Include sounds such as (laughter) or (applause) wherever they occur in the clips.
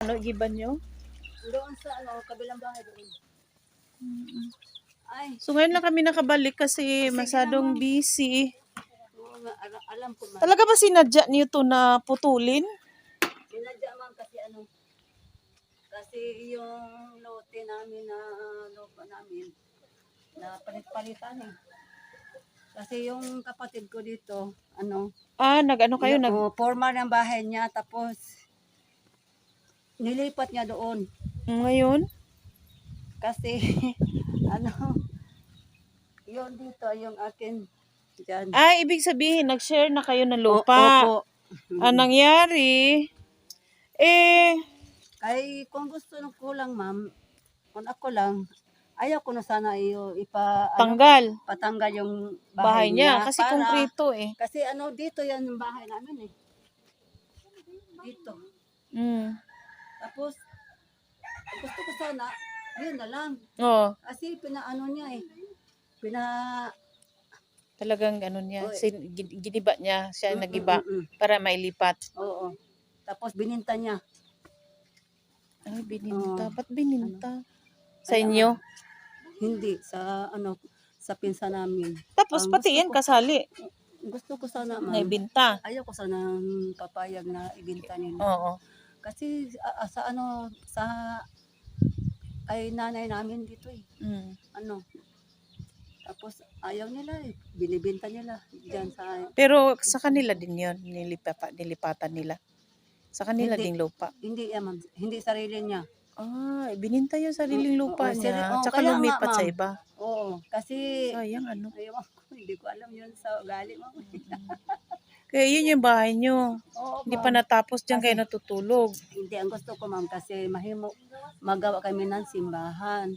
Ano, giban nyo? Doon sa ano, kabilang bahay doon. Ay, So ngayon lang kami nakabalik kasi masadong busy. oo nga, ala- alam ko man. Talaga ba sinadya niyo to na putulin? Sinadya man kasi ano, kasi yung lote namin na lupa namin, na palit-palitan eh. Kasi yung kapatid ko dito, ano, Ah, nag-ano kayo? Nag, oh, forma ng bahay niya, tapos nilipat niya doon. ngayon? Kasi, (laughs) ano, yun dito, yung akin, dyan. Ah, ibig sabihin, nag-share na kayo ng lupa. Opo. Ang nangyari, eh, Ay, kung gusto ng kulang, ma'am, kung ako lang, ayaw ko na sana iyo ipa, ano, tanggal patanggal yung bahay bahay, niya. Kasi para- konkreto eh. Kasi ano, dito yan yung bahay namin eh. Dito. Mm. Tapos, gusto ko sana, yun na lang. Oo, Kasi pinaano niya eh. Pina... talagang ano niya, Oy. sin, gin- giniba niya, siya Mm, nagiba mm, mm, para mailipat. Oo. Tapos bininta niya. Ay, bininta. Oo. Ba't bininta? Sa Ay, inyo? Hindi, sa ano, sa pinsa namin. Tapos ang pati yan ko- kasali. Gusto ko sana, Na ma'am. ibinta. Ayaw ko sana papayag na ibinta nila. Oo. Kasi ah, ah, sa ano, sa kay nanay namin dito eh. Mm. Ano. Tapos ayaw nila eh. Binibenta nila diyan sa Pero sa kanila din yon nilipapa, nilipatan nila. Sa kanila Hindi. ding lupa. hindi yan ma'am, hindi sarili niya. Ah, bininta yung sariling Oo, lupa oo, sari- niya. oo, Tsaka kaya nga, lumipat sa ma'am. iba. Oo, kasi Sayang ano. ayaw ko, hindi ko alam yun sa ugali mo. Kaya yun yung bahay nyo. Oo, Hindi ma'am. pa natapos dyan kayo natutulog. Hindi, ang gusto ko ma'am kasi mahimo magawa kami ng simbahan.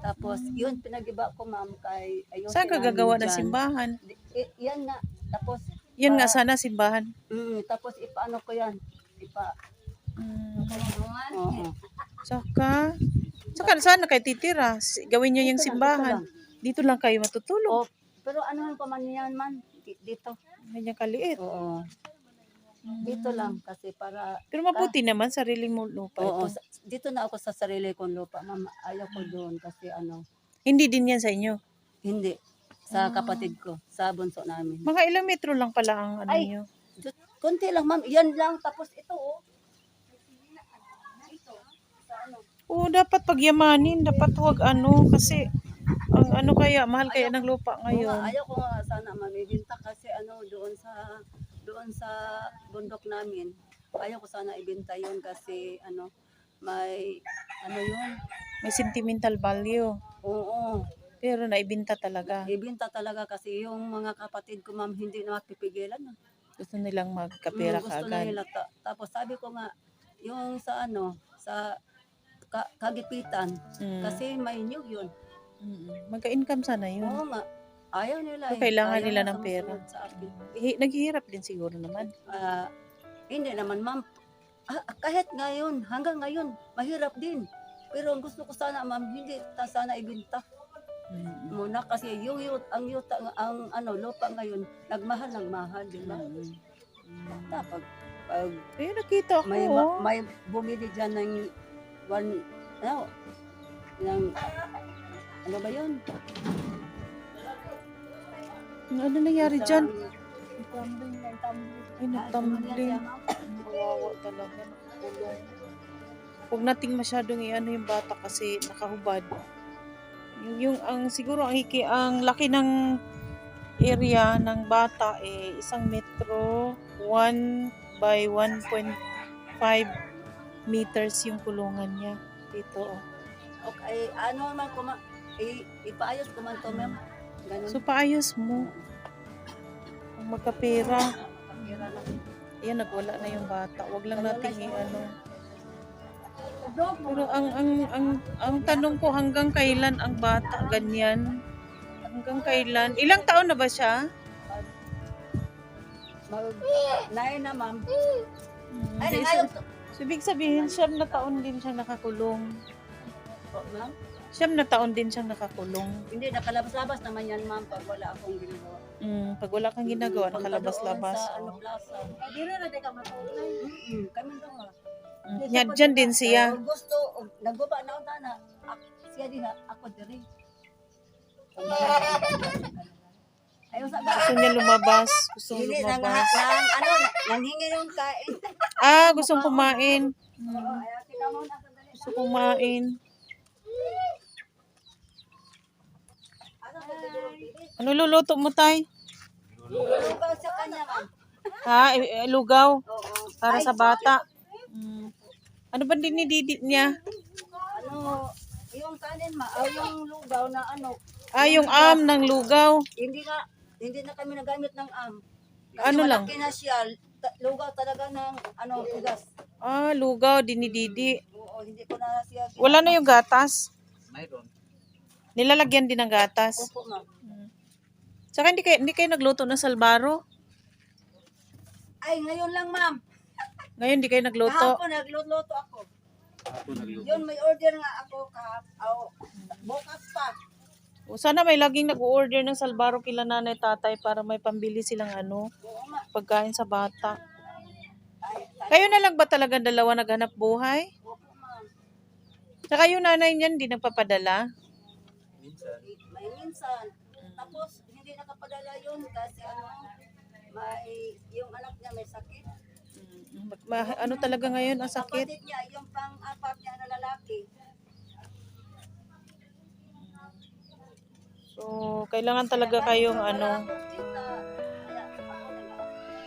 Tapos yun pinagiba ko ma'am kay ayun. Saan ka gagawa ng simbahan? yan nga. Tapos Yan nga sana simbahan. mm, tapos ipaano ko yan? Ipa Mm. Oo. (laughs) Saka, saka saan na kayo titira? Si- Gawin nyo yung Dito lang, simbahan. dito Dito lang kayo matutulog. Oh, pero ano pa man yan man Di- dito. Ganyan kaliit. Oo. Dito lang kasi para Pero mabuti naman, sarili mo lupa Oo, ito. sa- dito na ako sa sarili kong lupa. Ma'am, ayaw ko doon kasi ano, Hindi din yan sa inyo. hindi sa kapatid ko, sa bunso namin. Mga ilang metro lang pala ang ano Ay. nyo. Diyos, Konti lang ma'am, yan lang tapos ito oh. Oo, dapat pagyamanin. Dapat huwag ano. Kasi, ang ano kaya, mahal kaya ng lupa Oo nga, ngayon. ayaw ko nga sana mamibinta kasi ano doon sa doon sa bundok namin. Ayaw ko sana ibenta yun kasi ano may ano yun. May sentimental value. Oo. Pero naibinta talaga. Ibinta talaga kasi yung mga kapatid ko ma'am hindi na mapipigilan. na. Gusto nilang magkapera Mm, gusto kaagad. nila. Ta- tapos sabi ko nga yung sa ano sa ka- kagipitan Mm. kasi may nyug yun. Mm. Magka-income sana yun. Oo nga. Ayaw nila. So, eh. kailangan Ayaw nila na ng pera. sumusunod Sa akin. Hi- Naghihirap din siguro naman. Ah, hindi naman ma'am. Ah, kahit ngayon, hanggang ngayon, mahirap din. Pero ang gusto ko sana ma'am, hindi ta sana ibinta Mm. muna kasi yung yut, ang yuta, ang ano, lupa ngayon, nagmahal, nagmahal, di ba? Mm. Dapat, pag Eh, nakita ko. may, oh. ma- may bumili dyan ng one, ano, ng, ano ba yun? Ano nangyari Sa- dyan? Tumbling, ng tumbling. Ay, nagtumbling. Kawawa talaga. Nakakulong. Huwag nating masyadong i-ano yung bata kasi nakahubad. Yung, yung ang siguro ang hiki ang laki ng area ng bata eh isang metro 1 by 1.5 meters yung kulungan niya dito. oh. Okay, ano man kuma, i, ipaayos ko man to, ma'am. Ganun. So paayos mo. Ang magkapera. Pagkira lang. Ayan, nagwala na yung bata. Huwag lang nating i-ano. Pero ang ang ang ang tanong ko hanggang kailan ang bata ganyan? Hanggang kailan? Ilang taon na ba siya? Mag, na, ma'am. Hmm, Ay, so, ibig sabihin, siyam na taon din siya nakakulong. Oh, ma'am. Siyam na taon din siyang nakakulong. Hindi, nakalabas-labas naman yan, ma'am, pag wala akong ginagawa. Mm, pag wala kang ginagawa, Pagka nakalabas-labas. doon Sa ano, plaza. Hindi na na ka matulay. Kami ah. Yan, dyan din siya. Kung gusto, og naguba na unta na. ak- Siya din ako diri. Ayaw sa Gusto niya lumabas. Gusto Hindi, nang, lumabas. nang, ano, nanghingi yung kain. Ah, gustong kumain. Oo, ayaw, tika muna, sandali. Gusto kumain. Ano? Ano luluto mo, Tay? Lugaw sa kanya, ma'am. Ha? Eh, eh, Lugaw. Oo. Para sa bata. Mm. Ano ba dinididit niya? Ano, yung kanin, ma, ah, yung lugaw na ano, Ah, yung am ng lugaw. hindi na, hindi na kami nagamit ng am. Kasi Ano lang? malaki na siya, ta- lugaw talaga ng, ano, tugas. Ah, lugaw, dinididi. Oo, hindi ko na siya. Wala na yung gatas. Mayroon. Nilalagyan din ng gatas. Opo, ma'am. Saka hindi kayo, hindi kayo nagluto ng salbaro. Ay, ngayon lang, ma'am. (laughs) Ngayon hindi kayo nagluto. Kahapon, nagluto ako. Nagluto. Yun, may order nga ako kahapon. Oh, bukas pa. O, sana may laging nag-order ng salbaro kila nanay tatay para may pambili silang ano, pagkain sa bata. Ay, ay, Kayo na lang ba talaga dalawa naghanap buhay? Saka yung nanay niyan hindi nagpapadala. Minsan. May minsan. Tapos, hindi nakapadala yun kasi ano, may, yung anak niya may sakit. Mm, ma- ano talaga ngayon ang sakit? Kapatid niya, yung pang-apat niya na lalaki. So, kailangan talaga kayong ano,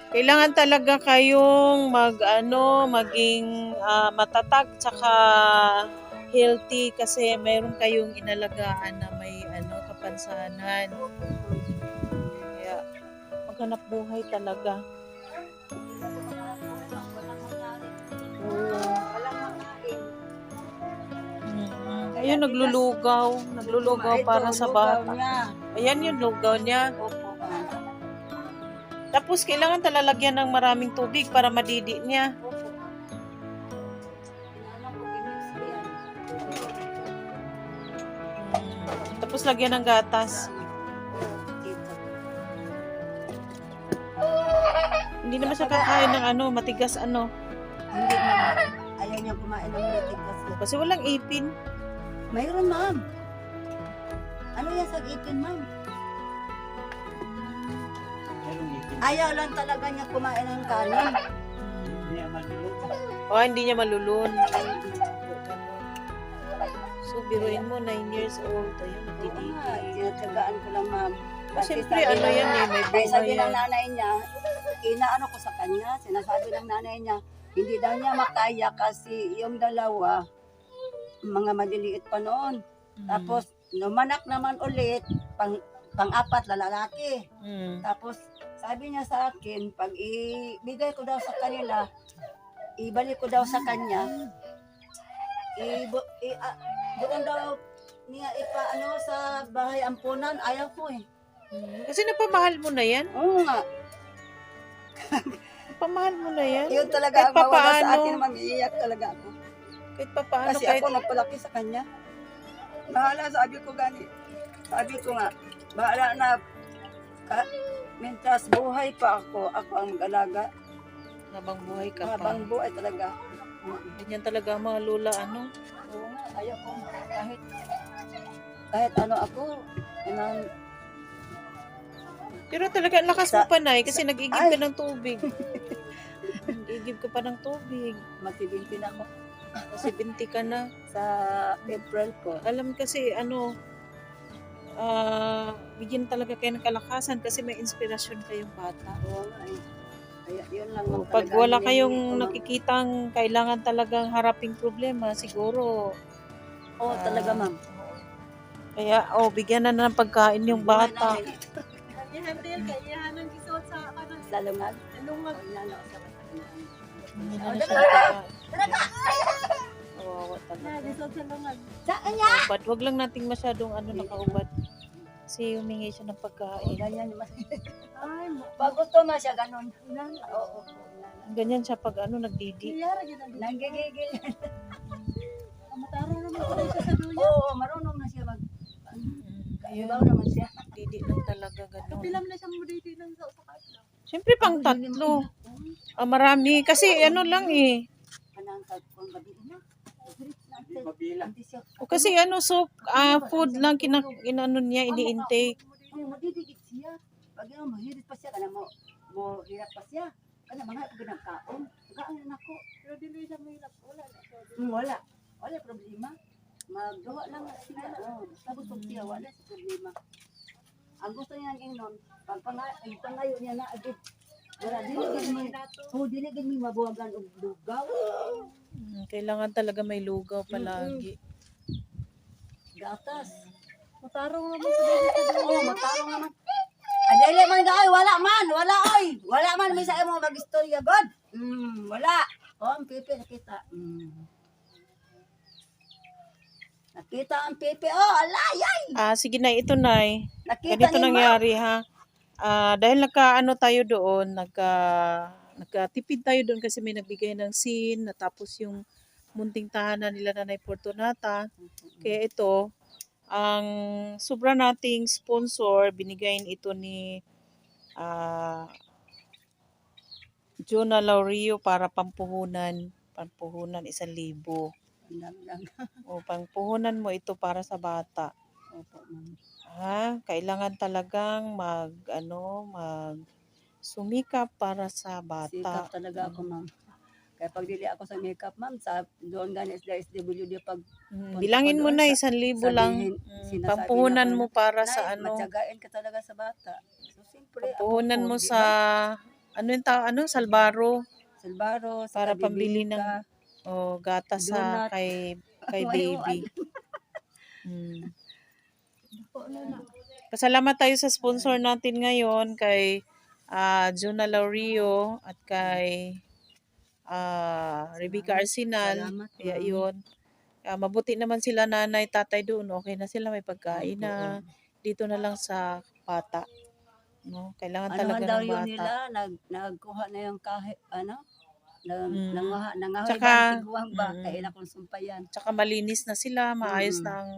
kailangan talaga kayong mag ano, maging ah, matatag tsaka healthy kasi mayroon kayong inalagaan na may kapansanan. Kaya maghanap buhay talaga. Ayun, naglulugaw. Naglulugaw para sa bata. Ayan yung lugaw niya. Tapos kailangan talalagyan ng maraming tubig para madidi niya. Lagyan ng gatas. Hindi naman siya kakain ng ano, matigas ano. Hindi ma'am. Ayaw niya kumain ng litig kasi. Walang ipin. Mayroon, ma'am. Ano yan sa ipin, ma'am? Ayaw lang talaga niya kumain ng kanin. Hindi naman maluluto. O, hindi niya malulun. So, biruin mo, 9 years old. Ayun, Oo nga, tinatagaan ko lang, ma'am. Siyempre, sabi ano ng- yan eh, may Ay, bunga sabi yan. ng nanay niya, inaano ko sa kanya, sinasabi ng nanay niya, hindi daw niya makaya kasi yung dalawa, mga maliliit pa noon. Mm. Tapos, numanak naman ulit, pang, pang-apat na lalaki. Mm. Tapos, sabi niya sa akin, pag ibigay ko daw sa kanila, ibalik ko daw sa kanya, ibu, i, ah, doon daw niya ipa ano sa bahay ampunan, ayaw ko eh. Mm. Kasi napamahal mo na yan. Oo nga, (laughs) Napamahal mo na yan. yun talaga Kahit ang mawala sa akin, mamiiyak talaga ako. Kahit pa paano, Kasi kahit ako nagpalaki sa kanya. Bahala, sabi ko gani. Sabi ko nga, bahala na, ka, mintas buhay pa ako, ako ang mag-alaga. habang buhay ka pa. Habang buhay talaga. Ganyan talaga mga lola, ano. Oo nga, ayaw ko. Kahit, kahit ano ako, inang, Pero talaga, ang lakas mo pa, Nay, kasi nag-igib Ay. ka ng tubig. nag-igib ka pa ng tubig. magbibinti na ako Kasi binti ka na. sa April ko. Alam kasi, ano, ah bigyan talaga kayo ng kalakasan kasi may inspirasyon kayong bata. Oo nga eh. Kaya yun lang. ang Pag wala kayong nakikitang kailangan talagang haraping problema, siguro. Oo, ah, talaga ma'am. Kaya, oh, bigyan na ng pagkain yung bata. Ihandil kay ihanang gisot sa kanang Lalungag. lungag. Hindi na na siya pagkain. Kawawa talaga. gisot sa lungag. Kaubad. Huwag lang nating masyadong ano nakaubad. Kasi humingi siya ng pagkain. ganyan. mas- (laughs) Ay, mo. Pag gusto na siya, ganun. Oo, oo. Ganyan siya pag ano nagdidi. Iyara gyud ang Nanggigigil. Amataro naman ko siya sa duya. Oo, marunong na siya mag... Ayun, Ibaw naman siya. didi lang talaga ganun. Kapilam na siyang muditi ng sa sa kanila. Siyempre pang tatlo. Ah, marami. Kasi ano lang eh. Kanang tat- Bila. Hindi siya. O kasi ano, so, ah, food lang kina, inano niya, ini-intake. Ay, madidigit siya. Pag yung mahirit pa siya, kana mo, mo hirap pa siya. Kana mga ito ginagkaon. Gaan na ako. Pero dili na mahirap. Wala na. Hmm, wala. Wala problema. Magawa lang na sila. Oh, basta gusto siya, wala sa problema. Ang gusto niya ng ingnon, pag panga- ang pangayo niya na agit. Wala, dili mi. Oh, dili gid mi mabuhagan og lugaw. Kailangan talaga may lugaw palagi. Gatas. Matarong naman sa sa doon. Oh, matarong naman. Ay, dili man ka, oy, wala man, wala oy. Wala man may sa imo mag-istorya god. Mm, wala. Oh, ang pipi nakita. Mm. Nakita ang pipi. Oh, alay, ay. Ah, sige na, ito na Nakita Ganito ni Ma. nangyari ha. Ah, dahil nagka-ano tayo doon, nagka nagkatipid tayo doon kasi may nagbigay ng sin, natapos yung munting tahanan nila Nanay Fortunata. Kaya ito, ang sobra nating sponsor, binigayin ito ni ah Jonah Laurio para pampuhunan, pampuhunan isang libo. O pampuhunan mo ito para sa bata. Opo, ma'am. Ha, kailangan talagang mag ano, mag sumikap para sa Sikap bata. talaga ako, ma'am. Kaya pag dili ako sa makeup, ma'am, sa doon gani sa SWD pag Mm, bilangin mo na sa- isang libo lang. Mm, sinasabi pampuhunan mo para sa ano, Matiyagain ka talaga sa bata. So, ako pampuhunan mo sa ano yung tao, ano, salbaro ba? Salbaro, sa para pambili ng ka. o gata sa kay (laughs) kay baby. Mm. Pasalamat tayo sa sponsor natin ngayon kay ah Jonah Laurio at kay ah Rebecca Arsenal. Salamat, ma'am. yun. Ah, mabuti naman sila nanay, tatay doon. Okay na sila, may pagkain na. Dito na lang sa bata. No? Kailangan Ano talaga ng bata. nila, nag, nagkuha na yung kahit, ano, nang, Mm. nangaha, nangahoy Tsaka, ba, mm. kaya na kong sumpayan. Tsaka malinis na sila, maayos Mm. na ang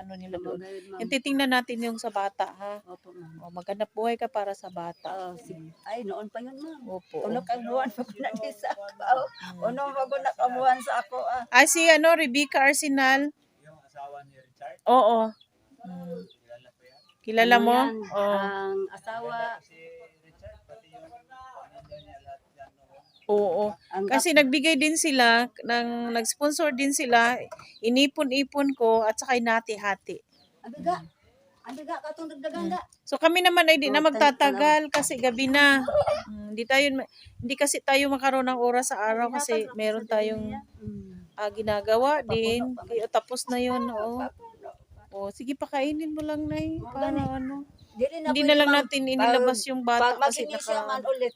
ano nila doon. Yung titingnan natin yung sa bata, ha? Opo, ma'am. O, maghanap buhay ka para sa bata. Oh, si, ay, noon pa yun, ma'am. Opo. Uno kang buwan pa na di sa ako. Uno pa ko na kabuhan sa ako, ah. Ah, si ano, Rebecca Arsenal. Yung asawa ni Richard, Oo. Mm. kilala ko yan. Kilala mo? Ang asawa, Si Richard, pati yung pamilya niya lahat yan. no? Oo. ang Kasi nagbigay din sila, ng, nag-sponsor din sila, inipon-ipon ko at saka inati-hati. Ang biga. Ang biga ka itong dagdagan da. So kami naman ay di na magtatagal kasi gabi na. Mm, Hindi tayo hindi kasi tayo makaroon ng oras sa araw kasi meron tayong ah, ginagawa din. Kaya tapos na 'yon, oo. Oh, sige pakainin mo lang nay para ano. Hindi na lang natin inilabas yung bata Pag kasi makinig siya man naka ulit,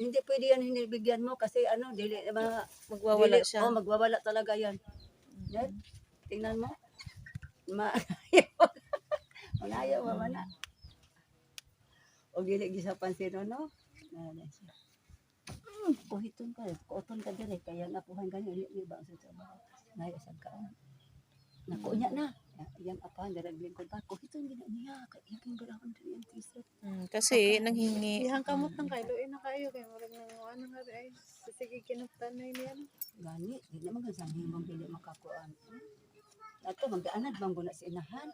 hindi pwede yan hinibigyan mo kasi ano, dili mga magwawala dili, siya. Oh, magwawala talaga yan. Yan. Tingnan mo. Ma (laughs) Malayo, mawala. O dili gisa pansin no? Nana siya. Hmm, kuhiton ka. Kuoton ka dire kaya nakuhan ganyan di ba sa trabaho. Naya sa ka. Naku niya na. Yan apan daragling ko ta. Kuhiton gina niya kay iking barahon diri ang t-shirt. Mm, kasi nanghingi. Ihang kamot ng kayo. Luin na kayo. Kaya marag nga ano nga ay. Sige kinuptanay niya. no? Gani, di naman gan sa himong dili makakuan. Ato magdaanad bang guna sa inahan.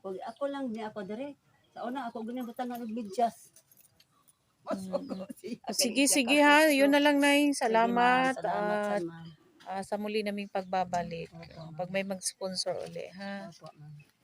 Pag ako lang ni ako dire. Sa una ako gani butangan og medyas. Siya. Sige, sige ha. Yun na lang nay. Sige. Salamat. Salamat At sa muli naming pagbabalik. Opo, Pag may mag-sponsor uli ha. Opo, ma'am.